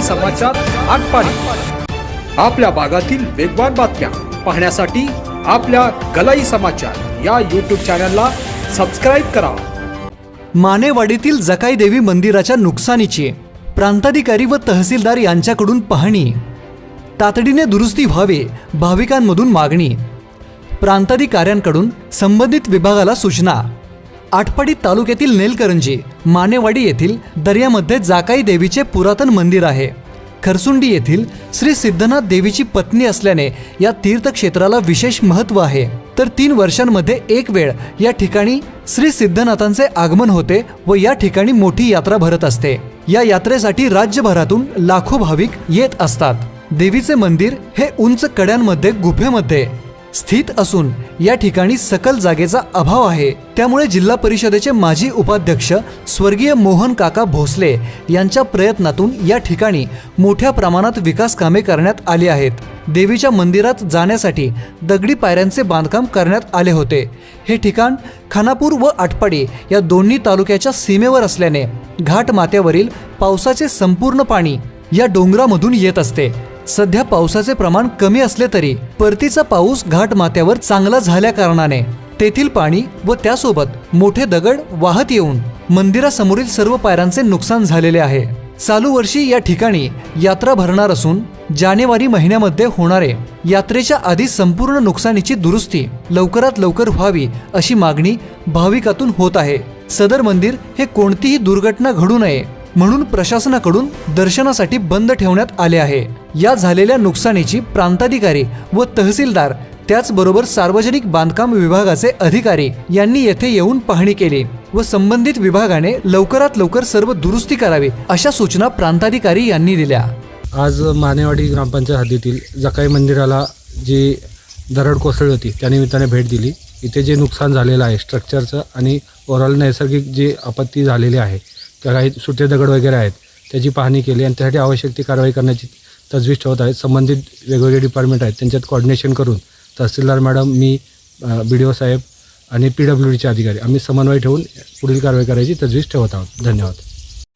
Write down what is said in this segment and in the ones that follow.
समाचार आटपाडी. आपल्या भागातील वेगवान बातम्या पाहण्यासाठी आपल्या गलाई समाचार या यूट्यूब चॅनलला सबस्क्राईब करा. मानेवाडीतील जकाई देवी मंदिराच्या नुकसानीची प्रांताधिकारी व तहसीलदार यांच्याकडून पाहणी. तातडीने दुरुस्ती व्हावे भाविकांमधून मागणी. प्रांताधिकाऱ्यांकडून संबंधित विभागाला सूचना. आटपाडी तालुक्यातील नेलकरंजी मानेवाडी येथील दर्यामध्ये जाकाई देवीचे पुरातन मंदिर आहे. खरसुंडी येथील श्री सिद्धनाथ देवीची पत्नी असल्याने या तीर्थक्षेत्राला विशेष महत्त्व आहे. तर तीन वर्षांमध्ये एक वेळ या ठिकाणी श्री सिद्धनाथांचे आगमन होते व या ठिकाणी मोठी यात्रा भरत असते. या यात्रेसाठी राज्यभरातून लाखो भाविक येत असतात. देवीचे मंदिर हे उंच कड्यांमध्ये गुफेमध्ये स्थित असून या ठिकाणी सकल जागेचा अभाव आहे. त्यामुळे जिल्हा परिषदेचे माजी उपाध्यक्ष स्वर्गीय मोहन काका भोसले यांच्या प्रयत्नातून या ठिकाणी मोठ्या प्रमाणात विकास कामे करण्यात आली आहेत. देवीच्या मंदिरात जाण्यासाठी दगडी पायऱ्यांचे बांधकाम करण्यात आले होते. हे ठिकाण खानापूर व आटपाडी या दोन्ही तालुक्याच्या सीमेवर असल्याने घाटमाथ्यावरील पावसाचे संपूर्ण पाणी या डोंगरामधून येत असते. सध्या पावसाचे प्रमाण कमी असले तरी परतीचा पाऊस घाट माथ्यावर चांगला झाल्या कारणाने. तेथील पाणी व त्यासोबत मोठे दगड वाहत येऊन मंदिरासमोरील सर्व पायऱ्यांचे नुकसान झालेले आहे. चालू वर्षी या ठिकाणी यात्रा भरणार असून जानेवारी महिन्यामध्ये होणारे यात्रेच्या आधी संपूर्ण नुकसानीची दुरुस्ती लवकरात लवकर व्हावी अशी मागणी भाविकातून होत आहे. सदर मंदिर हे कोणतीही दुर्घटना घडू नये म्हणून प्रशासनाकडून दर्शनासाठी बंद ठेवण्यात आले आहे. या झालेल्या नुकसानीची प्रांताधिकारी व तहसीलदार त्याचबरोबर सार्वजनिक बांधकाम विभागाचे अधिकारी यांनी येथे येऊन पाहणी केली व संबंधित विभागाने लवकरात लवकर सर्व दुरुस्ती करावी अशा सूचना प्रांताधिकारी यांनी दिल्या. आज मानेवाडी ग्रामपंचायत हद्दीतील जकाई मंदिराला जी दरड कोसळली होती त्यानिमित्ताने भेट दिली. इथे जे नुकसान झालेलं आहे स्ट्रक्चरचं आणि ओव्हरऑल नैसर्गिक जे आपत्ती झालेली आहे काही सुटे दगड वगैरे आहेत त्याची पाहणी केली आणि त्यासाठी आवश्यक ती कारवाई करण्याची तजवीज ठेवत आहेत. संबंधित वेगवेगळे डिपार्टमेंट आहेत त्यांच्यात कॉर्डिनेशन करून तहसीलदार मॅडम मी बी डी ओ साहेब आणि पी डब्ल्यू डीचे अधिकारी आम्ही समन्वय ठेवून पुढील कारवाई करायची तजवीज ठेवत आहोत. धन्यवाद.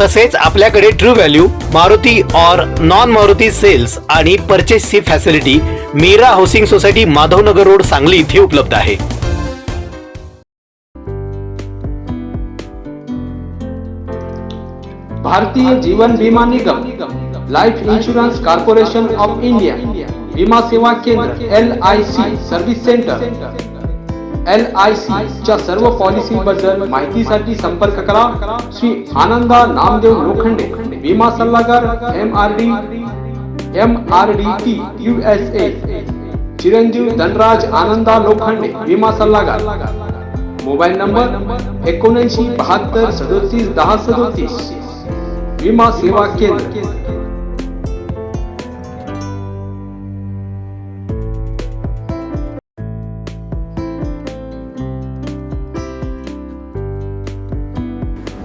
तसेच आपल्याकडे ट्रू व्हॅल्यू मारुती और नॉन मारुती सेल्स आणि परचेसची facility Meera housing society Madhavnagar road Sangli इथे उपलब्ध आहे. Bharatiya Jeevan Bima Nigam life insurance corporation of India विमा सेवा केंद्र L I C service centre L I C च्या सर्व पॉलिसी बद्दल माहितीसाठी संपर्क करा. श्री आनंदा नामदेव लोखंडे, विमा सल्लागार M R D M R D T U S A चिरंजीव धनराज आनंदा लोखंडे, विमा सल्लागार. मोबाईल नंबर एकोणऐंशी बहात्तर सदोतीस दहा सदोतीस. विमा सेवा केंद्र.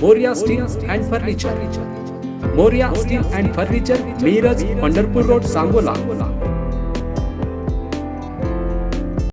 Moriya steel and furniture Moriya steel and furniture Miraj Pandharpur road Sangola